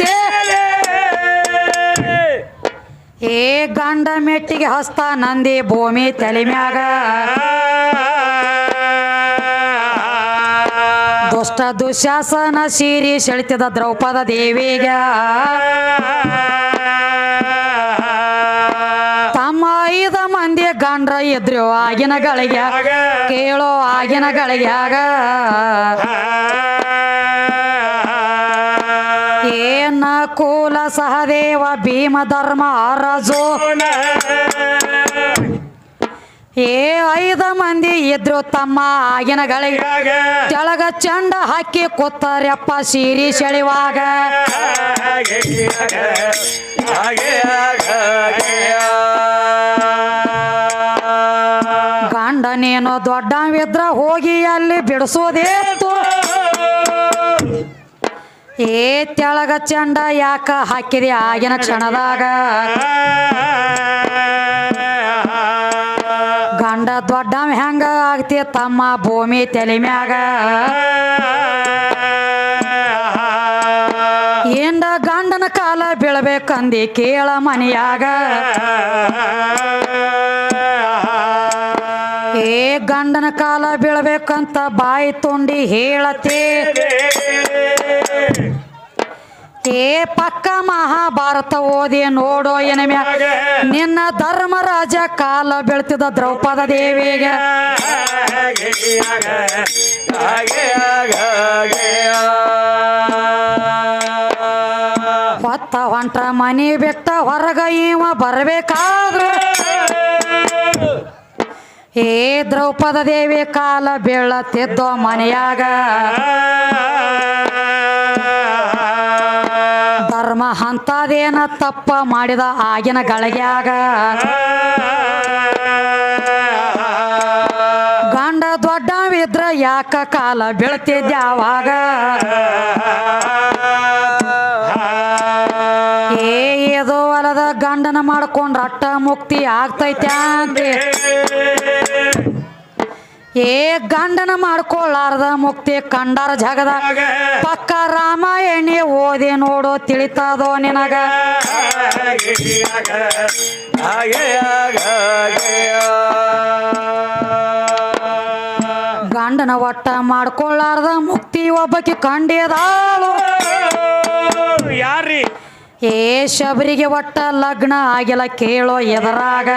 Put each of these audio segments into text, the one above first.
ಕೇಳತೆ ಏ ಗಂಡ ಮೆಟ್ಟಿಗೆ ಹಸ್ತ ನಂದಿ ಭೂಮಿ ತಲೆ ಮ್ಯಾಗ. ದುಷ್ಟ ದುಶಾಸನ ಸೀರಿ ಸೆಳಿತಿದ ದ್ರೌಪದ ದೇವಿಗ. ತಮ್ಮ ಐದ ಮಂದಿ ಗಂಡ್ರ ಎದ್ರೋ ಆಗಿನ ಗಳಿಗೆ ಕೇಳೋ ಆಗಿನ ಗಳಿಗ್ಯಾಗ. ಕೂಲ ಸಹದೇವ ಭೀಮ ಧರ್ಮ ಅರಜು ಏ ಐದ ಮಂದಿ ಇದ್ರು ತಮ್ಮ ಆಗಿನ ಗಳಿಗೆ ಕೆಳಗ ಚಂಡ ಹಾಕಿ ಕೂತಾರ್ಯಪ್ಪ ಸೀರಿ ಸೆಳಿವಾಗ ಗಂಡನೇನೋ ದೊಡ್ಡವಿದ್ರ ಹೋಗಿ ಅಲ್ಲಿ ಬಿಡಿಸೋದೇತು. ಏ ತೆಳಗ ಚಂಡ ಯಾಕ ಹಾಕಿದೆ ಆಗಿನ ಕ್ಷಣದಾಗ? ಗಂಡ ದೊಡ್ಡವ ಹೆಂಗ ಆಗ್ತಿ ತಮ್ಮ ಭೂಮಿ ತಲೆ ಮ್ಯಾಗ? ಗಂಡನ ಕಾಲ ಬೀಳ್ಬೇಕಂದಿ ಕೇಳ ಮನೆಯಾಗ? ಏ ಗಂಡನ ಕಾಲ ಬೀಳ್ಬೇಕಂತ ಬಾಯಿ ತೊಂಡಿ ಹೇಳತಿ? ಏ ಪಕ್ಕ ಮಹಾಭಾರತ ಓದಿ ನೋಡೋ ಎನಮ್ಯ ನಿನ್ನ ಧರ್ಮರಾಜ ಕಾಲ ಬೆಳ್ತಿದ ದ್ರೌಪದ ದೇವಿಗೆ. ಹೊತ್ತ ಹೊಂಟ ಮನಿ ಬಿಟ್ಟ ಹೊರಗ ಇವ ಬರಬೇಕಾದ್ರು. ಏ ದ್ರೌಪದ ದೇವಿ ಕಾಲ ಬೀಳತ್ತಿದ್ದೋ ಮನೆಯಾಗ. ಧರ್ಮ ಅಂತದೇನ ತಪ್ಪ ಮಾಡಿದ ಆಗಿನ ಗಳಿಗ್ಯಾಗ? ಗಂಡ ದೊಡ್ಡವಿದ್ರ ಯಾಕ ಕಾಲ ಬೀಳ್ತಿದ್ಯಾವಾಗ? ಏ, ಏದೋ ಹೊಲದ ಗಂಡನ ಮಾಡ್ಕೊಂಡ್ರ ಅಟ್ಟ ಮುಕ್ತಿ ಆಗ್ತೈತೆ ಏ ಗಂಡನ ಮಾಡ್ಕೊಳ್ಳಾರ್ದ ಮುಕ್ತಿ ಕಂಡಾರ ಜಗದ. ಪಕ್ಕ ರಾಮಾಯಣಿ ಓದಿ ನೋಡು ತಿಳಿತದೋ ನಿನಗ. ಗಂಡನ ಒಟ್ಟ ಮಾಡ್ಕೊಳ್ಳಾರದ ಮುಕ್ತಿ ಒಬ್ಬಕ್ಕೆ ಕಂಡಿದಾಳು. ಯಾರ್ರಿ? ಏ ಶಬರಿಗೆ ಒಟ್ಟ ಲಗ್ನ ಆಗಿಲ್ಲ ಕೇಳೋ ಎದರಾಗ.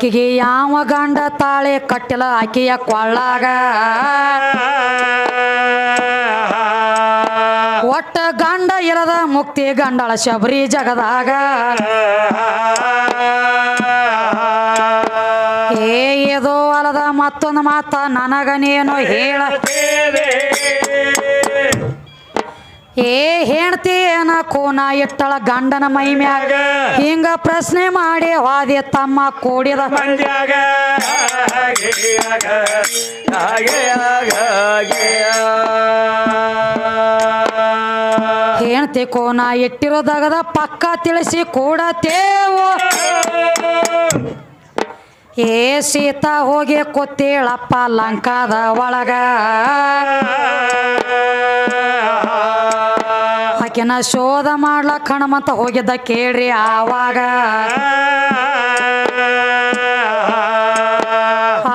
ಆಕೆಗೆ ಯಾವ ಗಂಡ ತಾಳೆ ಕಟ್ಟಲ ಆಕೆಯ ಕೊಳ್ಳಾಗ. ಒಟ್ಟ ಗಂಡ ಇರದ ಮುಕ್ತಿ ಗಂಡಳ ಶಬರಿ ಜಗದಾಗ. ಏ ಏದೋ ಅಲದ ಮತ್ತೊಂದು ಮಾತ ನನಗನೇನು ಹೇಳ. ಏ ಹೆಣ್ತಿ ಏನ ಕೋನ ಇಟ್ಟಳ ಗಂಡನ ಮೈ ಮ್ಯಾಗ ಹಿಂಗ ಪ್ರಶ್ನೆ ಮಾಡಿ ವಾದಿ ತಮ್ಮ ಕೂಡಿದ ಹೇಳ್ತಿ ಹೆಣ್ತಿ ಕೋನ ಇಟ್ಟಿರೋದಾಗದ ಪಕ್ಕ ತಿಳಿಸಿ ಕೂಡತೇವು ಏ ಸೀತಾ ಹೋಗಿ ಕೊತ್ತೇಳಪ್ಪ ಲಂಕಾದ ಒಳಗ ಆಕಿನ ಶೋಧ ಮಾಡ್ಲಕ್ ಹಣಮಂತ ಹೋಗಿದ್ದ ಕೇಳ್ರಿ ಆವಾಗ.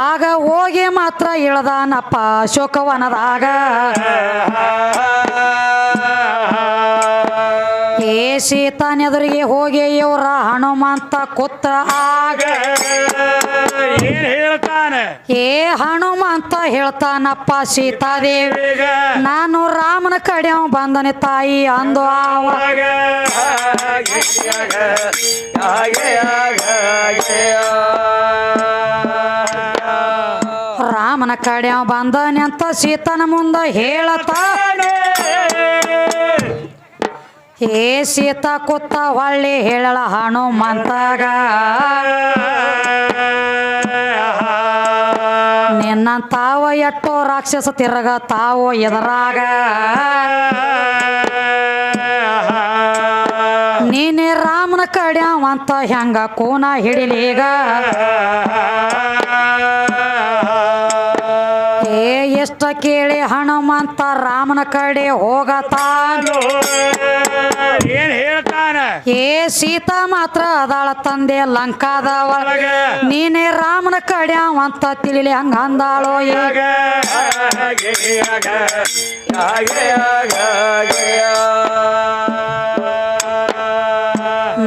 ಆಗ ಹೋಗಿ ಮಾತ್ರ ಇಳ್ದಾನಪ್ಪ ಅಶೋಕವನದಾಗ. ಏ ಸೀತಾನೆದುರಿಗೆ ಹೋಗಿ ಇವ್ರ ಹನುಮಂತ ಕೂತ ಆಗ. ಏನ್ ಏ ಹನುಮಂತ ಹೇಳ್ತಾನಪ್ಪ ಸೀತಾದೇವಿ. ನಾನು ರಾಮನ ಕಡೆ ಬಂದನೆ ತಾಯಿ ಅಂದು ಅವ. ರಾಮನ ಕಡೆ ಬಂದನೆ ಅಂತ ಸೀತನ ಮುಂದ ಹೇಳತ ಏ ಸೀತಾ ಕೂತ ಹೊಳ್ಳಿ ಹೇಳಳ ಹನುಮಂತಾಗ. ನಿನ್ನ ತಾವ ಎಟ್ಟೋ ರಾಕ್ಷಸ ತಿರಗ ತಾವು ಎದರಾಗ? ನೀನೇ ರಾಮನ ಕಡ್ಯಾವಂತ ಹೆಂಗ ಕೂನ ಹಿಡಿಲೀಗ ಏ, ಎಷ್ಟ ಕೇಳಿ ಹನುಮಂತ ರಾಮನ ಕಡೆ ಹೋಗತಾನು? ಏ ಸೀತಾ ಮಾತ್ರ ಅದಾಳ ತಂದೆ ಲಂಕಾದವ ನೀನೇ ರಾಮನ ಕಡ್ಯಾವ ಅಂತ ತಿಳಿಲಿ ಹಂಗ ಅಂದಾಳೋ.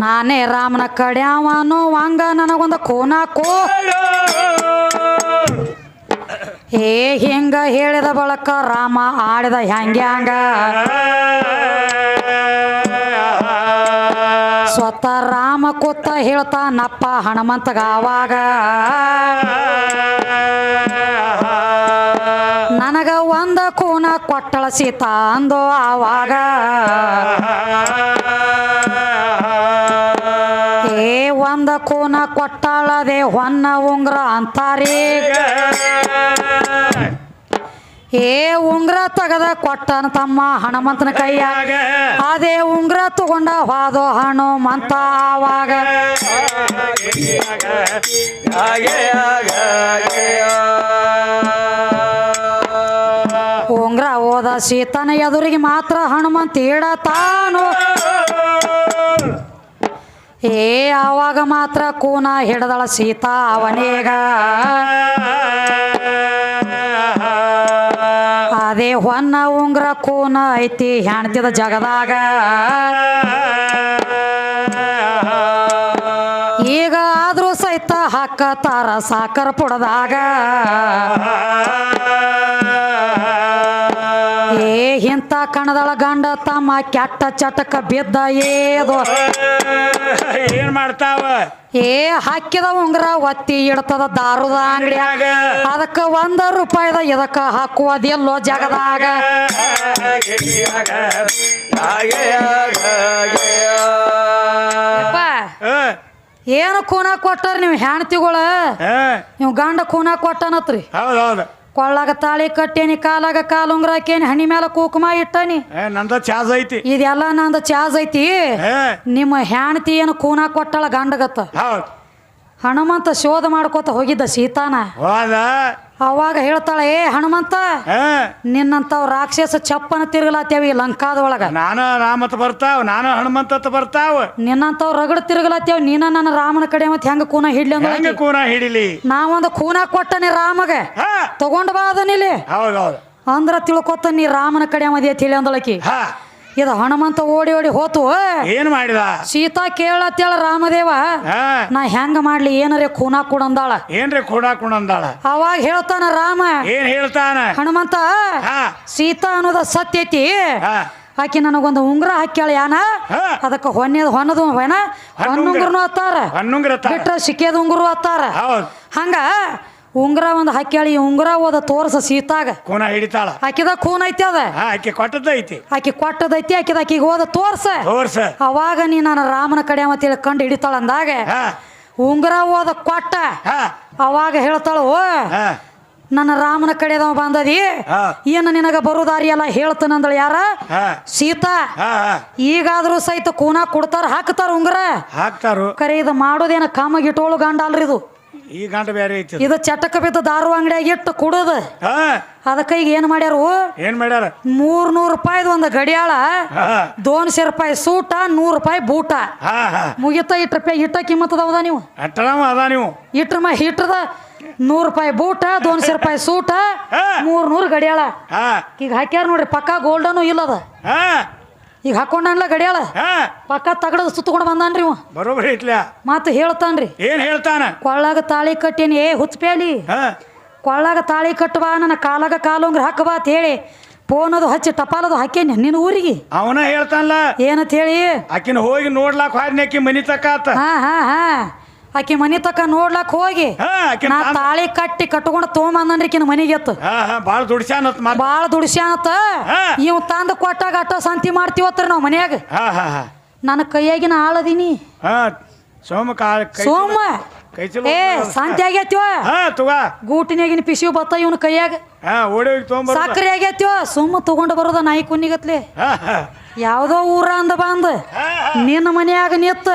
ನಾನೇ ರಾಮನ ಕಡ್ಯಾವನು ಹಂಗ ನನಗೊಂದು ಕೋನಾಕೋ. ಏ ಹಿಂಗ ಹೇಳಿದ ಬಳಕ ರಾಮ ಆಡಿದ ಹ್ಯಾಂಗ್ಯಾಂಗ ಸ್ವತಃ ರಾಮ ಕೂತ ಹೇಳ್ತಾನಪ್ಪ ಹನುಮಂತಗ ಆವಾಗ ನನಗ ಒಂದ ಕೂನ ಕೊಟ್ಟಳ ಸೀತಾ ಅಂದೋ ಆವಾಗ. ಏ, ಒಂದ ಕೂನ ಕೊಟ್ಟಳದೆ ಹೊನ್ನ ಉಂಗ್ರ ಅಂತಾರೀ. ಏ ಉಂಗ್ರ ತಗದ ಕೊಟ್ಟನ ತಮ್ಮ ಹನುಮಂತನ ಕೈಯಾಗ ಅದೇ ಉಂಗ್ರ ತಗೊಂಡ ಹಾದೋ ಹನುಮಂತ ಆವಾಗ. ಉಂಗ್ರ ಹೋದ ಸೀತನ ಎದುರಿಗೆ ಮಾತ್ರ ಹನುಮಂತ ಇಡತಾನು ಏ ಆವಾಗ ಮಾತ್ರ ಕೂನ ಹಿಡದಳ ಸೀತಾ ಅವನೇಗ. ಅದೇ ಹೊನ್ನ ಉಂಗ್ರ ಕೂನ ಐತಿ ಹೆಣ್ತಿದ ಜಗದಾಗ. ಈಗ ಆದ್ರೂ ಸಹಿತ ಹಾಕತಾರ ಸಾಕರ ಪುಡದಾಗ. ಏ ಇಂಥ ಕಣದಳ ಗಂಡ ತಮ್ಮ ಕೆಟ್ಟ ಚಟಕ ಬಿದ್ದ ಏದು. ಏನ್ ಮಾಡ್ತಾವ? ಏ ಹಾಕಿದ ಉಂಗ್ರ ಒತ್ತಿ ಇಡ್ತದ ದಾರುದ ಅಂಗಡಿಯಾಗ. ಅದಕ್ಕ ಒಂದ ರೂಪಾಯಿದ ಇದಕ್ಕ ಹಾಕುವುದಿಲ್ಲೋ ಜಗದಾಗ. ಯಪ್ಪ, ಏನು ಕೂನ ಕೊಟ್ಟಾರ ನೀವು ಹೆಣ್ತಿಗಳ? ನೀವು ಗಂಡ ಕೂನ ಕೊಟ್ಟನತ್ರಿ. ಹೌದೌದು ಕೊಳ್ಳಾಗ ತಾಳಿ ಕಟ್ಟೇನಿ ಕಾಲಾಗ ಕಾಲು ಉಂಗ್ರ ಹಾಕೇನಿ ಹಣಿ ಮೇಲೆ ಕುಕುಮ ಇಟ್ಟನಿ. ನಂದ ಚಾರ್ಜ್ ಐತಿ. ಇದೆಲ್ಲ ನಂದು ಚಾರ್ಜ್ ಐತಿ. ಏ, ನಿಮ್ಮ ಹೆಣ್ತಿ ಏನು ಕೂನ ಕೊಟ್ಟಳ ಗಂಡಗತ್ತ? ಹೌದ್. ಹನುಮಂತ ಶೋಧ ಮಾಡ್ಕೋತ ಹೋಗಿದ್ದ ಸೀತಾನ. ಹೋದ? ಅವಾಗ ಹೇಳ್ತಾಳೆ ಏ ಹನುಮಂತ ನಿನ್ನಂತ ನಿನ್ನಂತವ್ ರಾಕ್ಷಸ ಚಪ್ಪನ ತಿರುಗಲಾತ್ಯಾವ ಲಂಕಾದ ಒಳಗ ನಾನು ರಾಮತ್ ಬರ್ತಾವ ನಾನು ಹನುಮಂತ ಬರ್ತಾವ. ನಿನ್ನಂತವ್ ರಗಡ ತಿರುಗಲಾತ್ಯಾವ ನೀನ ನನ್ನ ರಾಮನ ಕಡೆ ಮತ್ತೆ ಹೆಂಗ ಕೂನ ಹಿಡ್ಲಿ ಹೆಂಗ ಕೂನ ಹಿಡಿಲಿ? ನಾವೊಂದು ಕೂನ ಕೊಟ್ಟನಿ ರಾಮಗ. ತಗೊಂಡ್ ಬಾ ಅದನ್ನ ಹೌದೌದು ಅಂದ್ರ ತಿಳ್ಕೊತ ನೀ ರಾಮನ ಕಡೆ ಮದಿ ಅಂದಳಕಿ ಹಾ. ಇದು ಹನುಮಂತ ಓಡಿ ಓಡಿ ಹೋತು ಏನ್ ಮಾಡಿದ? ಸೀತಾ ಕೇಳತ್ತೇಳ ರಾಮದೇವ ನಾ ಹೆಂಗ ಮಾಡ್ಲಿ ಏನರೇ ಖೂನಾ ಕೊಡಂದಾಳ ಏನ್ರಿ ಕೂಡ ಕುಣಂದಾಳ ಅವಾಗ ಹೇಳ್ತಾನ ರಾಮ ಏನ್ ಹೇಳ್ತಾನ? ಹನುಮಂತ ಸೀತಾ ಅನ್ನೋದ ಸತ್ಯ ಐತಿ. ಆಕಿ ನನಗೊಂದು ಉಂಗ್ರ ಹಾಕ್ಯಾಳ ಯಾನ. ಅದಕ್ಕೆ ಹೊನ್ನೆದ ಹೊನ್ನದು ಹೊನ ಹೊನ್ನುಂಗ್ರನು ಹತ್ತಾರ ಬಿಟ್ರ ಸಿಕ್ಕೇದ ಉಂಗುರು ಹತ್ತಾರ ಹಂಗ ಉಂಗ್ರ ಒಂದು ಹಾಕ್ಯಾಳಿ ಉಂಗುರ ಓದ ತೋರ್ಸ ಸೀತಾಗ. ಕೋನ ಹಿಡಿತಾಳ. ಆಕಿದ ಕೂನ್ ಐತಿ ಅದ. ಹಾ ಆಕೆ ಕೊಟ್ಟದ ಐತಿ. ಆಕಿ ಕೊಟ್ಟದೈತಿ ಆಕಿದ ಆಕಿಗೆ ಓದ ತೋರ್ಸ. ತೋರ್ಸ. ಅವಾಗ ನೀ ನನ್ನ ರಾಮನ ಕಡೆ ಮತ್ತೆ ಕಂಡು ಹಿಡಿತಾಳ ಅಂದಾಗ ಹಾ. ಉಂಗ್ರ ಓದ ಕೊಟ್ಟ. ಹಾ. ಅವಾಗ ಹೇಳ್ತಾಳು ಹಾ. ನನ್ನ ರಾಮನ ಕಡೆದವ ಬಂದದಿ. ಏನು ನಿನಗ ಬರುದಾರಿ ಎಲ್ಲ ಹೇಳ್ತಾನಂದಳು ಯಾರ? ಸೀತಾ. ಈಗಾದ್ರೂ ಸಹಿತ ಕೂನ ಕೊಡ್ತಾರ ಹಾಕ್ತಾರ ಉಂಗ್ರ? ಹಾಕ್ತಾರ. ಕರೆ ಇದು ಮಾಡೋದೇನ ಕಾಮಗಿಟ್ಟೋಳು ಗಂಡ ಅಲ್ರಿ ಇದು ಈ ಗಂಟ ಬೇರೆ ಐತಿ ಇದು ಚಟಕ ಬಿದ್ದ ದಾರು ಅಂಗಡಿಯಾಗ ಇಟ್ಟು ಕುಡುದು. ಹಾ. ಅದಕ್ಕೆ ಈಗ ಏನು ಮಾಡ್ಯಾರು? ಏನ್ ಮಾಡ್ಯಾರ? ಮೂರ್ ನೂರು ರೂಪಾಯಿದ ಒಂದು ಗಡಿಯಾಳ ಹಾ. ದೋನ್ಸೆ ರೂಪಾಯಿ ಸೂಟ ನೂರ್ ರೂಪಾಯಿ ಬೂಟ. ಮುಗಿತ ಇಟ್ ರೂಪಾಯಿ ಇಟ್ಟ ಕಿಮ್ಮತ್ತದವದ ನೀವು? ಅಟ್ಟರಾಮ ಅದ ನೀವು. ಇಟ್ರ ಮ ಹಿಟ್ರದ ನೂರ್ ರೂಪಾಯಿ ಬೂಟ ದೋನ್ಸೆ ರೂಪಾಯಿ ಸೂಟ. ಮೂರ್ ನೂರ್ ಗಡಿಯಾಳ. ಈಗ ಹಾಕ್ಯಾರ ನೋಡ್ರಿ ಪಕ್ಕ ಗೋಲ್ಡನು ಇಲ್ಲದ. ಈಗ ಹಾಕೊಂಡಲ್ಲ ಗಡಿಯಾಳ? ಹಾ. ಪಕ್ಕ ತಗಡದ ಸುತ್ತಕೊಂಡು ಬಂದಾನ್ರಿ ಇವ. ಬರೋಬ್ಬರಿ ಇಟ್ಲ ಮಾತು ಹೇಳ್ತಾನ್ರಿ. ಏನ್ ಹೇಳ್ತಾನ? ಕೊಳ್ಳಾಗ ತಾಳಿ ಕಟ್ಟೇನಿ. ಏ ಹುಚ್ಚಪೇಲಿ ಹಾ. ಕೊಳ್ಳಾಗ ತಾಳಿ ಕಟ್ಟುವ ನನ್ನ ಕಾಲಾಗ ಕಾಲುಂಗ್ರ ಹಾಕಬಾ ಅಂತ ಹೇಳಿ ಫೋನ್ ಅದು ಹಚ್ಚಿ ಟಪಾಲದು ಹಾಕೇನಿ ನಿನ್ನ ಊರಿಗೆ. ಅವನ ಹೇಳ್ತಾನಲ್ಲ. ಏನಂತ ಹೇಳಿ? ಆಕಿನ ಹೋಗಿ ನೋಡ್ಲಾಕ್ ಆಕಿ ಮನಿ ತಕ್ಕ ಹಾ ಹಾ ಹಾ. ಆಕಿ ಮನೆ ತಕ ನೋಡ್ಲಾಕ್ ಹೋಗಿ ಹಾ ಆಕಿನ ನಾ ತಾಳಿ ಕಟ್ಟಿ ಕಟ್ಕೊಂಡು ತೊಗೊಂಬಂದನ್ರಿ ಮನೆಗೆ ಎತ್ತು. ಹಾ ಹಾ ಮಾತ. ಬಾಳ ಹಾ. ಇವ್ ತಂದು ಕೊಟ್ಟಾಗ ಅಟ್ಟ ಸಂತಿ ಮಾಡ್ತೀವತ್ರ ನಾವು ಮನ್ಯಾಗ. ಹಾ ಹಾ ಹಾ. ನನ್ನ ಕೈಯಾಗಿನ ಆಳದೀನಿ. ಹಾ ಸೋಮ ಕಾ ಕೈ ಸೋಮ? ಕೈ ಚಲೋ ಏ ಸಂತಿ ಆಗೈತಿವ ಹಾ ತಗ. ಗೂಟಿನಾಗಿನ ಪಿಸಿವ್ ಬತ್ತ ಇವನ ಕೈಯಾಗ. ಹಾ ಓಡಿ ಹೋಗಿ ಸಕ್ರೆ ಆಗೈತಿವ ಸುಮ್ಮ ತಗೊಂಡು ಬರೋದ ನಾಯಿ ಕುನ್ನಿಗತ್ಲೆ. ಹಾ ಹಾ. ಯಾವುದೋ ಊರ ಅಂದ ಬಂದು ನಿನ್ನ ಮನೆಯಾಗ ನಿತ್ತ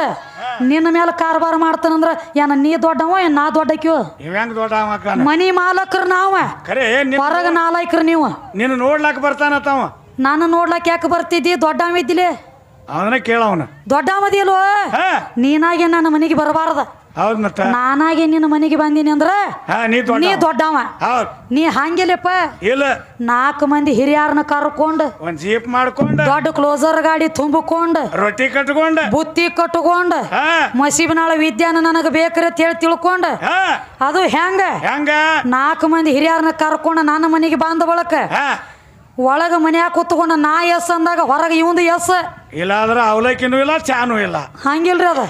ನಿನ್ನ ಮೇಲೆ ಕಾರ್ಬಾರ ಮಾಡ್ತಾನಂದ್ರ ಏನ ನೀ ದೊಡ್ಡವ ಏನ್ ನಾ ದೊಡ್ಡಕ್ಯೋ ಇವ್ ಹೆಂಗ್ ದೊಡ್ಡ ಮನಿ ಮಾಲಕ್ರ ನಾವ. ಖರೆ ಹೊರಗ ನಾಲಾಯ್ಕ್ರ ನೀವು. ನಿನ್ನ ನೋಡ್ಲಾಕ ತಾವ ನಾನು ನೋಡ್ಲಕ್ ಯಾಕೆ ಬರ್ತಿದ್ದಿ? ದೊಡ್ಡವ ಇದ್ದಿಲೆ? ಅವನ. ಕೇಳವನ ದೊಡ್ಡವದಿಲ್ವ ಹಾ. ನೀನಾಗೆ ನನ್ನ ಮನೆಗೆ ಬರಬಾರ್ದ. ಹೌದ್ ಮತ್ತ? ನಾನಾಗೆ ನಿನ್ನ ಮನೆಗೆ ಬಂದೀನಿ ಅಂದ್ರ ಹಾ ನೀ ನೀ ದೊಡ್ಡ ದೊಡ್ಡವ. ಹೌದ್. ನೀ ಹಂಗಿಲ್ಲಪ್ಪ. ಇಲ್ಲ. ನಾಲ್ಕು ಮಂದಿ ಹಿರಿಯರನ್ನ ಕರ್ಕೊಂಡು ಒಂದ್ ಜೀಪ್ ಮಾಡ್ಕೊಂಡ. ದೊಡ್ಡ ಕ್ಲೋಸರ್ ಗಾಡಿ ತುಂಬಿಕೊಂಡು ರೊಟ್ಟಿ ಕಟ್ಕೊಂಡ. ಬುತ್ತಿ ಕಟ್ಕೊಂಡ್. ಹಾ. ಮಸೀಬನಾಳ ವಿದ್ಯಾನ ನನಗೆ ಬೇಕ್ರಿ ಅಂತ ಹೇಳಿ ತಿಳ್ಕೊಂಡು. ಹಾ. ಅದು ಹೆಂಗ? ಹೆಂಗ? ನಾಲ್ಕು ಮಂದಿ ಹಿರಿಯರನ್ನ ಕರ್ಕೊಂಡು ನನ್ನ ಮನೆಗೆ ಬಂದ ಬಳಕ ಹಾ. ಒಳಗ ಮನ್ಯಾಗ ಕೂತ್ಕೊಂಡು ನಾ ಎಸ್ ಅಂದಾಗ ಹೊರಗೆ ಇವಂದು ಎಸ್. ಇಲ್ಲಾದ್ರ ಅವಲಕ್ಕಿನೂ ಇಲ್ಲ ಚಾನು ಇಲ್ಲ. ಹಂಗಿಲ್ರಿ ಅದ.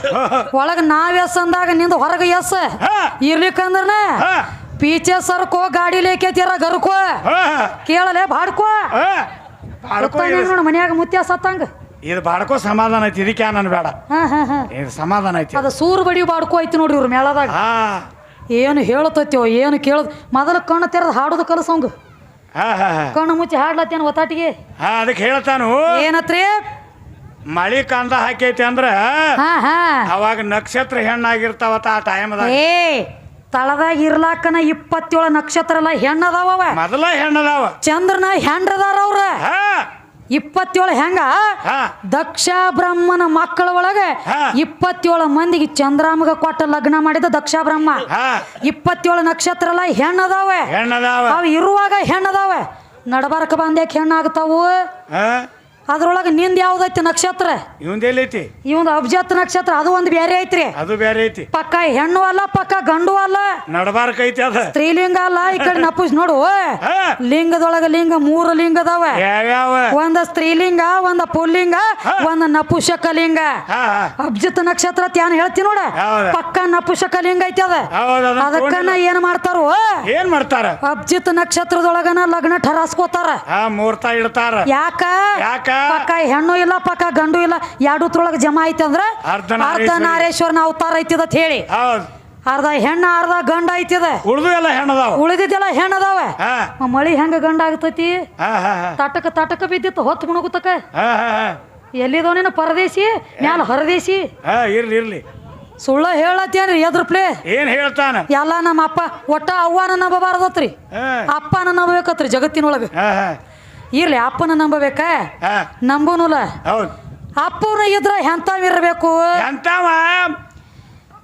ಒಳಗ ನಾವ್ ಎಸ್ ಅಂದಾಗ ನಿಂದ ಹೊರಗೆ ಎಸ್. ಇರ್ಲಿಕ್ಕಂದ್ರನ ಪೀಚೆ ಸರ್ಕೋ ಗಾಡಿ ಲೇಕೇತಿರ ಗರ್ಕೋ. ಕೇಳಲೆ ಬಾಡ್ಕೋ. ನೋಡು ಮನ್ಯಾಗ ಮುತ್ಯ ಸತ್ತಂಗ. ಇದು ಬಾಡ್ಕೋ ಸಮಾಧಾನ ಐತಿ ಇದಕ್ಕೆ ನನ್ ಬೇಡ ಇದು ಸಮಾಧಾನ ಐತಿ. ಅದ ಸೂರು ಬಡಿ ಬಾಡ್ಕೋ ಐತಿ ನೋಡ್ರಿ ಇವ್ರ ಮೇಳದಾಗ ಏನು ಹೇಳತೈತಿ ಏನು ಕೇಳದ್ ಮೊದಲು ಕಣ್ಣು ತೆರೆದು ಹಾಡೋದು ಕಲಸಂಗ. ಕಣ್ಣು ಮುಚ್ಚಿ ಹಾಡ್ಲತ್ತೇನು ಒತ್ತಾಟಿಗೆ? ಹಾ ಅದಕ್ಕೆ ಹೇಳ್ತಾನು. ಏನತ್ರಿ? ಮಳಿ ಕಾಂದ ಹಾಕೈತಿ ಅಂದ್ರ ಹಾ ಹಾ. ಅವಾಗ ನಕ್ಷತ್ರ ಹೆಣ್ಣಾಗಿರ್ತಾವತ್ತ ಆ ಟೈಮ್ದಾಗ. ಏ ತಳದಾಗ ಇರ್ಲಾಕನ ಇಪ್ಪತ್ತೇಳು ನಕ್ಷತ್ರ ಎಲ್ಲ ಹೆಣ್ಣದಾವ ಮೊದಲ ಹೆಣ್ಣದಾವ. ಚಂದ್ರನ ಹೆಂಡ್ರದಾರ ಅವ್ರ. ಹಾ. ಇಪ್ಪತ್ತೇಳು ಹೆಂಗ? ದಕ್ಷ ಬ್ರಹ್ಮನ ಮಕ್ಕಳ ಒಳಗೆ. ಇಪ್ಪತ್ತೇಳು ಮಂದಿಗೆ ಚಂದ್ರಾಮಗ ಕೊಟ್ಟ ಲಗ್ನ ಮಾಡಿದ ದಕ್ಷ ಬ್ರಹ್ಮ. ಇಪ್ಪತ್ತೇಳು ನಕ್ಷತ್ರ ಎಲ್ಲ ಹೆಣ್ಣದಾವೆ. ಅವು ಇರುವಾಗ ಹೆಣ್ಣದಾವೆ. ನಡಬಾರಕ ಬಂದ್ಯಾಕೆ ಹೆಣ್ಣಾಗ್ತಾವು? ಅದ್ರೊಳಗೆ ನಿಂದ ಯಾವ್ದೈತಿ ನಕ್ಷತ್ರ? ಇವಂದೇಲೈತಿ ಇವಂದು ಅಬ್ಜತ್ ನಕ್ಷತ್ರ ಅದು ಒಂದು ಬೇರೆ ಐತ್ರಿ. ಅದು ಬೇರೆ ಐತಿ. ಪಕ್ಕ ಹೆಣ್ಣು ಅಲ್ಲ ಪಕ್ಕ ಗಂಡು ಅಲ್ಲ. ನಡಬಾರಕ ಐತಿ ಅದ. ಸ್ತ್ರೀಲಿಂಗ ಅಲ್ಲ ಈ ಕಡೆ ನಪುಸ್ ನೋಡು. ಲಿಂಗದೊಳಗ ಲಿಂಗ ಮೂರು ಲಿಂಗ ಅದಾವ. ಒಂದ ಸ್ತ್ರೀಲಿಂಗ ಒಂದ ಪುಲ್ಲಿಂಗ ಒಂದ ನಪುಷಕ ಲಿಂಗ. ಅಬ್ಜತ್ ನಕ್ಷತ್ರ ತ್ಯಾನ್ ಹೇಳ್ತಿ ನೋಡ. ಪಕ್ಕ ನಪುಷಕ ಲಿಂಗ ಐತಿ ಅದ. ಅದಕ್ಕನ ಏನ್ ಮಾಡ್ತಾರೋ? ಏನ್ ಮಾಡ್ತಾರ? ಅಬ್ಜಿತ್ ನಕ್ಷತ್ರದೊಳಗನ ಲಗ್ನ ಠರಾಸ್ಕೋತಾರ. ಮುಹೂರ್ತ ಇಡ್ತಾರ. ಯಾಕ? ಯಾಕ? ಪಕ್ಕ ಹೆಣ್ಣು ಇಲ್ಲ ಪಕ್ಕ ಗಂಡು ಇಲ್ಲ ಎರಡೂತ್ರೊಳಗ ಜಮ ಐತಿ ಅಂದ್ರ ಅರ್ಧನಾರೀಶ್ವರಿ. ಅರ್ಧನಾರೇಶ್ವರನ ಅವತಾರ ಐತಿದ ಅಂತ ಹೇಳಿ. ಹೌದ್. ಅರ್ಧ ಹೆಣ್ಣ ಅರ್ಧ ಗಂಡ ಐತಿದ. ಉಳ್ದು ಎಲ್ಲ ಹೆಣ್ಣದಾವ. ಉಳಿದಿದ್ದೆಲ್ಲ ಹೆಣ್ಣದಾವ. ಮಳಿ ಹೆಂಗ ಗಂಡ ಆಗ್ತೈತಿ? ತಟಕ ತಟಕ ಬಿದ್ದಿತ್ತು ಹೊತ್ತು ಮುಣಗುತ್ತಕ. ಹಾ ಹಾ ಹಾ. ಎಲ್ಲಿದವ ನೀನು? ಪರದೇಶಿ? ಮ್ಯಾಲ ಹೊರದೇಶಿ? ಇರ್ಲಿ ಇರ್ಲಿ. ಸುಳ್ಳ ಹೇಳತ್ತೇನ್ರಿ ಎದ್ರು ಪ್ಲೇ? ಏನ್ ಹೇಳ್ತಾನ? ಎಲ್ಲ ನಮ್ಮ ಅಪ್ಪ ಒಟ್ಟ ಅವ್ವನ ನಂಬಬಾರ್ದತ್ರಿ. ಅಪ್ಪನ ನಂಬಬೇಕತ್ರಿ ಜಗತ್ತಿನೊಳಗ. ಇರ್ಲಿ ಅಪ್ಪನ ನಂಬಬೇಕ? ಹಾ. ನಂಬುನುಲ. ಹೌದು. ಅಪ್ಪನ ಇದ್ರ ಎಂಥವಿರ್ಬೇಕು ಇರಬೇಕು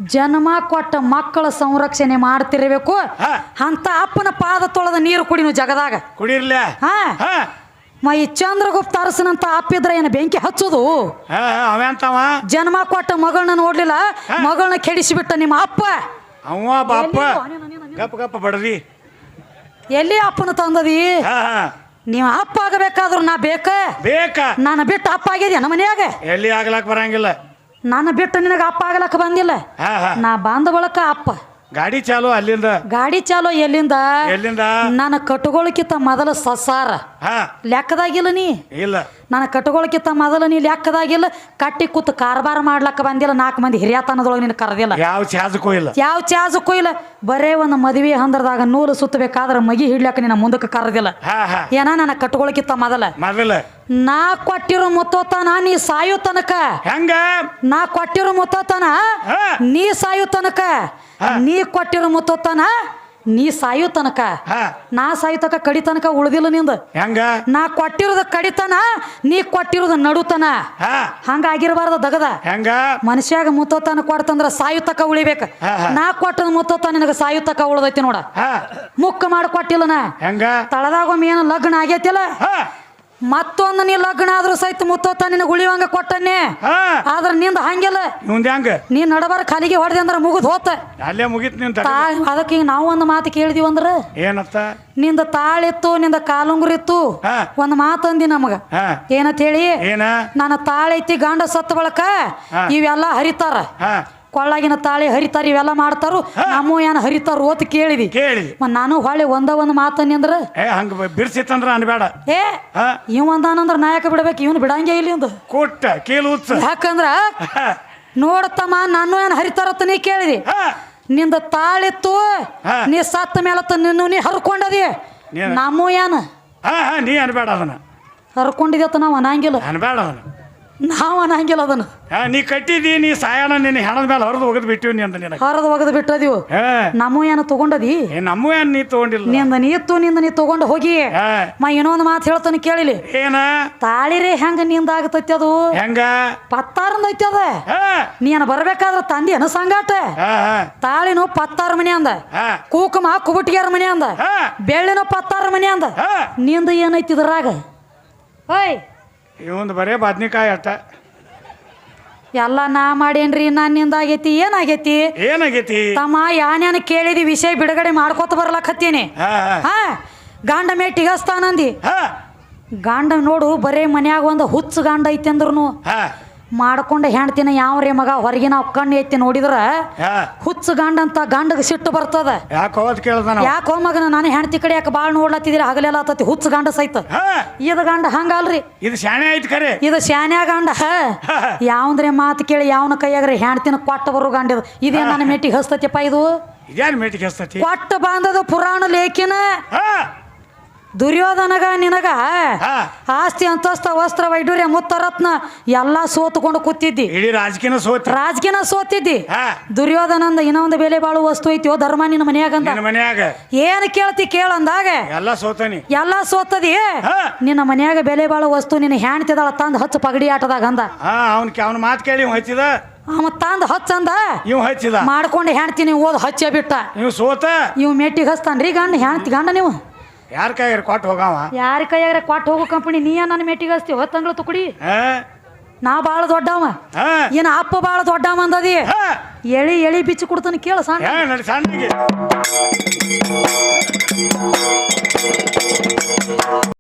ಜನ್ಮ ಕೊಟ್ಟ ಮಕ್ಕಳ ಸಂರಕ್ಷಣೆ ಮಾಡ್ತಿರ್ಬೇಕು. ಹಾ. ಅಂತ ಅಪ್ಪನ ಪಾದ ತೊಳೆದ ನೀರು ಕುಡಿನು ಜಗದಾಗ. ಕುಡಿರ್ಲ. ಹಾ. ಹಾ. ಮ ಈ ಚಂದ್ರಗುಪ್ತ ಅರಸನಂತ ಅಪ್ಪಿದ್ರ ಏನು ಬೆಂಕಿ ಹಚ್ಚೋದು? ಹಾ ಜನ್ಮ ಕೊಟ್ಟ ಮಗಳನ್ನ ನೋಡ್ಲಿಲ್ಲ? ಮಗಳನ್ನ ಕೆಡಿಸಿಬಿಟ್ಟ ನಿಮ್ಮ ಅಪ್ಪ? ಅವ ಬಾಪ ಗಪ್ಪ ಗಪ್ಪ ಬಡದಿ ಎಲ್ಲಿ ಅಪ್ಪನ ತಂದದಿ? ಹಾ ಹಾ. ನೀವು ಅಪ್ಪ ಆಗಬೇಕಾದ್ರು ನಾ ಬೇಕ? ಬೇಕ? ನಾನು ಬಿಟ್ಟು ಅಪ್ಪ ಆಗಿದ್ಯಾ ನಮ್ಮ ಮನ್ಯಾಗ? ಎಲ್ಲಿ ಆಗ್ಲಾಕ್ ಬರಂಗಿಲ್ಲ. ನಾನು ಬಿಟ್ಟು ನಿನಗೆ ಅಪ್ಪ ಆಗ್ಲಕ್ಕ ಬಂದಿಲ್ಲ. ಹಾ ಹಾ. ನಾ ಬಂದ ಬಳಕ ಅಪ್ಪ. ಗಾಡಿ ಚಾಲು ಅಲ್ಲಿಂದ? ಗಾಡಿ ಚಾಲೋ ಎಲ್ಲಿಂದ? ಎಲ್ಲಿಂದ? ನಾನು ಕಟ್ಕೊಳಕ್ಕಿಂತ ಮೊದಲ ಸಸಾರ. ಹಾ. ಲೆಕ್ಕದಾಗಿಲ್ಲ ನೀ? ಇಲ್ಲ. ನಾನು ಕಟ್ಕೊಳಕ್ಕಿಂತ ಮೊದಲು ನೀನು ಲೆಕ್ಕದಾಗಿಲ್ಲ ಕಟ್ಟಿ ಕೂತು ಕಾರ್ಬಾರ ಮಾಡ್ಲಕ್ಕ ಬಂದಿಲ್ಲ ನಾಲ್ಕು ಮಂದಿ ಹಿರಿಯತನದೊಳಗೆ ನೀನು ಕರೆದಿಲ್ಲ. ಯಾವ ಚಾಜಕ್ಕೂ ಇಲ್ಲ. ಯಾವ ಚಾಜಕ್ಕೂ ಇಲ್ಲ. ಬರೇ ಒಂದು ಮದುವೆ ಹಂದ್ರದಾಗ ನೂಲು ಸುತ್ತಬೇಕಾದ್ರೆ ಮಗಿ ಹಿಡ್ಲಕ್ಕ ನಿನ್ನ ಮುಂದಕ್ಕೆ ಕರೆದಿಲ್ಲ. ಏನ ನನ್ನ ಕಟ್ಕೊಳಕ್ಕಿಂತ ಮೊದಲ? ಮೊದಲ. ನಾ ಕೊಟ್ಟಿರೋ ಮುತ್ತೋತನ ನೀ ಸಾಯೋ ತನಕ. ಹೆಂಗ? ನಾ ಕೊಟ್ಟಿರೋ ಮುತ್ತೋತನ ನೀ ಸಾಯೋ ತನಕ. ನೀ ಕೊಟ್ಟಿರೋ ಮುತ್ತೋತನ ನೀ ಸಾಯೋ ತನಕ ಹಾ. ನಾ ಸಾಯೋ ತನಕ ಕಡಿ ತನಕ ಉಳ್ದಿಲ್ಲ ನಿಂದ. ಹೆಂಗ? ನಾ ಕೊಟ್ಟಿರೋದ ಕಡಿತನ ನೀ ಕೊಟ್ಟಿರೋದ ನಡುತನ ಹಾ. ಹಂಗಾಗಿರಬಾರ್ದ ದಗದ. ಹೆಂಗ? ಮನುಷ್ಯಾಗ ಮುತ್ತೋತನ ಕೊಡ್ತಂದ್ರ ಸಾಯು ತಕ ಉಳಿಬೇಕ. ಹಾ, ಹಾ. ನಾ ಕೊಟ್ಟದ ಮುತ್ತೋತ ನಿನಗ ಸಾಯು ತಕ ಉಳ್ದೈತಿ ನೋಡ. ಹಾ. ಮುಕ್ಕ ಮಾಡಿ ಕೊಟ್ಟಿಲ್ಲ ನಾ ಹೆಂಗ ತಳದಾಗೊಮ್ಮೆ ಏನು ಲಗ್ನ ಆಗೈತಿಲ್ಲ? ಹಾ. ಮತ್ತೊಂದು ನೀ ಲಗ್ನ ಆದ್ರೂ ಸಹಿತ ಮುತ್ತೋತ ನಿನ್ ಗುಳಿವಂಗ ಕೊಟ್ಟನೆ ಆದ್ರ ನಿಂದ ಹಂಗಿಲ್ಲ ಹೆಂಗ? ನೀ ನಡಬಾರ ಖಾಲಿಗೆ ಹೊಡೆದೆ ಅಂದ್ರೆ ಮುಗಿದ್ ಹೋತ. ಅಲ್ಲೇ ಮುಗಿತ್ ನಿಂತ ಅದಕ್ಕೆ ಈಗ ನಾವು ಒಂದು ಮಾತು ಕೇಳಿದೀವಿ ಅಂದ್ರ? ಏನತ್ತ? ನಿಂದ ತಾಳಿತ್ತು ನಿಂದ ಕಾಲುಂಗುರಿತ್ತು. ಒಂದು ಮಾತಂದಿ ನಮಗ. ಹಾ. ಏನಂತ ಹೇಳಿ? ಏನ? ನನ್ನ ತಾಳೈತಿ ಗಂಡ ಸತ್ತ ಬಳಕ. ಇವೆಲ್ಲ ಹರಿತಾರ. ಕೊಳ್ಳಾಗಿನ ತಾಳಿ ಹರಿತಾರ ಇವೆಲ್ಲ ಮಾಡ್ತಾರು. ನಮ್ಮ ಏನ್ ಹರಿತಾರ ಓತ್ ಕೇಳಿದಿ. ಕೇಳಿ ನಾನು ಹೊಳ್ಳಿ ಒಂದ ಒಂದು ಮಾತನ್ನಿ ಅಂದ್ರ ಏ ಹಂಗ ಬಿಡ್ಸಿತ್ತಂದ್ರ ಅನ್ಬೇಡ. ಏ ಹಾ? ಇವ್ ಅಂದಾನಂದ್ರ ನಾಯಕ ಬಿಡ್ಬೇಕು ಇವನು ಬಿಡಂಗೆ ಇಲ್ಲಿ ಒಂದು. ಕೊಟ್ಟ ಕೇಳು ಯಾಕಂದ್ರ ನೋಡತ್ತಮ್ಮ ನಾನು ಏನ್ ಹರಿತಾರತ್ತ ನೀ ಕೇಳಿದಿ. ಹಾ. ನಿಂದ ತಾಳಿತ್ತು ಹಾ. ನೀ ಸತ್ತ ಮೇಲತ್ತ ನಿನ್ನ ನೀ ಹರ್ಕೊಂಡದಿ. ನೀನ್- ನಮ್ಮ ಏನ್ ಹಾ ಹಾ ನೀ ಅನ್ಬೇಡ ಅದನ್ನ. ಹರ್ಕೊಂಡಿದ್ಯತ್ತ ನಾವು ಅನ್ನಂಗಿಲ್ಲ ಅನ್ಬೇಡ ಅದನ್ನ. ನಾವ್ ಅನ್ನಂಗಿಲ್ಲ ಅದನ್ನ. ಹಾ ನೀ ಕಟ್ಟಿದಿ ನೀ ಸಾಯಣ ನಿನ್ನ ಹೆಣದ ಮೇಲೆ ಹೊರದು ಹೋಗದ್ ಬಿಟ್ಟಿವಿ ನೀ ಅಂತ ನಿನಗೆ. ಹೊರದು ಒಗದು ಬಿಟ್ಟದಿವು. ಹಾ. ನಮ್ಮ ಏನು ತಗೊಂಡದಿ? ಏ ನಮ್ಮ ಏನ್ ನೀ ತಗೊಂಡಿಲ್ಲ. ನಿಂದ ನೀತ್ತು ನಿಂದ ನೀ ತಗೊಂಡು ಹೋಗಿ. ಹಾ. ಮ ಇನ್ನೊಂದು ಮಾತು ಹೇಳ್ತಾನೆ ಕೇಳಿಲಿ. ಏನ? ತಾಳಿರೇ ಹೆಂಗ ನಿಂದಾಗತೈತಿ ಅದು? ಹೆಂಗ? ಪತ್ತಾರಂದ ಐತಿ ಅದ. ಹಾ. ನೀನು ಬರ್ಬೇಕಾದ್ರೆ ತಂದಿ ಅನ ಸಂಗಾಟ? ಹಾ ಹಾ. ತಾಳಿನು ಪತ್ತಾರ ಮನೆ ಅಂದ. ಹಾ. ಕೂಕುಮ ಕುಬುಟಿಗ್ಯಾರ ಮನೆ ಅಂದ. ಹಾ. ಬೆಳ್ಳಿನ ಪತ್ತಾರ ಮನೆ ಅಂದ. ಹಾ. ನಿಂದ ಏನೈತಿ ಇದ್ರಾಗ? ಓಯ್ ಇವಂದು ಬರೇ ಬದ್ನಿಕಾಯಿ ಅಟ್ಟ. ಎಲ್ಲ ನಾ ಮಾಡೇನ್ರಿ ನನ್ನಿಂದ ಆಗೈತಿ ಏನಾಗೈತಿ ಏನಾಗೈತಿ ತಮ್ಮ ಯಾನ್ಯಾನ ಕೇಳಿದಿ ವಿಷಯ ಬಿಡುಗಡೆ ಮಾಡ್ಕೋತ ಬರ್ಲಕತ್ತೀನಿ. ಹಾ ಹಾ ಹಾ. ಗಂಡ ಮೇಟಿಗಸ್ತಾನಂದಿ ಹಾ. ಗಂಡ ನೋಡು ಬರೇ ಮನ್ಯಾಗ ಒಂದು ಹುಚ್ಚು ಗಂಡ ಐತೆ ಅಂದ್ರೂ ಹಾ. ಮಾಡ್ಕೊಂಡು ಯಾವ ರೀ ಮಗ? ಹೊರಗಿನ ಕಣ್ಣು ಐತಿ ನೋಡಿದ್ರ ಹುಚ್ಚು ಗಂಡ ಅಂತ ಗಂಡಗೆ ಸಿಟ್ಟು ಬರ್ತದ. ಯಾಕೆ ಯಾಕೋ ಮಗನ? ನಾನು ಹೆಣ್ತಿ ಕಡೆ ಯಾಕೆ ಬಾಳ್ ನೋಡ್ಲತ್ತಿದ್ರಿ ಹಗಲೆಲ್ಲ ಆತತಿ ಹುಚ್ಚು ಗಂಡ ಸೈತ ಇದು ಗಂಡ ಹಂಗಲ್ರಿ. ಇದು ಶಾಣೆ ಐತಿ ಕರೆ. ಇದು ಶಾಣೆ ಗಂಡ. ಯಾವಂದ್ರೆ ಮಾತು ಕೇಳಿ ಯಾವನ ಕೈಯಾಗ್ರಿ ಹೆಣ್ತಿನ ಕೊಟ್ಟ ಬರು ಗಂಡ ಇದು? ಇದೇ ನನ್ನ ಮೆಟ್ಟಿಗೆ ಹಸ್ತತಿಪ್ಪ ಇದು? ಇದೇನು ಮೆಟ್ಟಿಗೆ ಹಸ್ತತಿ? ಕೊಟ್ಟ ಬಾಂಧದ ಪುರಾಣ ಲೇಖಿನ? ದುರ್ಯೋಧನಗ ನಿನಗ ಆಸ್ತಿ ಅಂತಸ್ತ ವಸ್ತ್ರ ವೈಡೂರ್ಯ ಮುತ್ತರತ್ನ ಎಲ್ಲ ಸೋತ್ಕೊಂಡು ಕೂತಿದ್ದಿ. ಇಡೀ ರಾಜಕೀಯ ಸೋತ್. ರಾಜಕೀಯ ಸೋತಿದ್ದಿ. ದುರ್ಯೋಧನ ದುರ್ಯೋಧನಂದ ಇನ್ನೊಂದು ಬೆಲೆ ಬಾಳು ವಸ್ತು ಐತಿ ಓ ಧರ್ಮ ನಿನ್ನ ಮನ್ಯಾಗ ಮನ್ಯಾಗ. ಏನ್ ಕೇಳ್ತಿ ಕೇಳಂದಾಗ ಎಲ್ಲ ಸೋತನಿ. ಎಲ್ಲ ಸೋತದಿ? ನಿನ್ನ ಮನ್ಯಾಗ ಬೆಲೆ ಬಾಳು ವಸ್ತು ನಿನ್ನ ಹ್ಯಾಣ್ತಿದಳ ತಂದ ಹಚ್ಚ ಪಗಡಿ ಆಟದಾಗ ಅಂದ. ಆ ಅವ್ನ ಅವನ ಮಾತು ಕೇಳಿ ಹಚ್ಚಿದ? ತಂದ ತಂದ್ ಹಚ್ಚಂದ ಇವ್ ಹಚ್ಚಿದ. ಮಾಡ್ಕೊಂಡು ಹೆಣ್ತೀನಿ ಓದ್ ಹಚ್ಚ ಬಿಟ್ಟ. ನೀವು ಸೋತ? ಇವ್ ಮೆಟ್ಟಿಗೆ ಹಚ್ತಾನ್ರಿ ಗಂಡ ಹೆಣ್ತಿ ಗಂಡ ನೀವು. ಯಾರ ಕೈಯಾರ ಕೊಟ್ಟು ಹೋಗವ? ಯಾರ ಕೈಯಾಗ ಕೊಟ್ಟು ಹೋಗೋ ಕಂಪನಿ ನೀಯ ನನ್ನ ಮೆಟ್ಟಿಗೆ ಹಚ್ತಿ ಹೊತ್ತಂಗಳ ತುಕುಡಿ ಹಾ? ನಾ ಬಾಳ ದೊಡ್ಡವ. ಹಾ? ಏನ ಅಪ್ಪ ಬಾಳ ದೊಡ್ಡವ ಅಂದದಿ? ಹಾ? ಎಳಿ ಎಳಿ ಬಿಚ್ಚಿ ಕೊಡ್ತಾನೆ ಕೇಳ ಸಣ್ಣ. ಯಾ ನಡಿ ಸಣ್ಣಗೆ.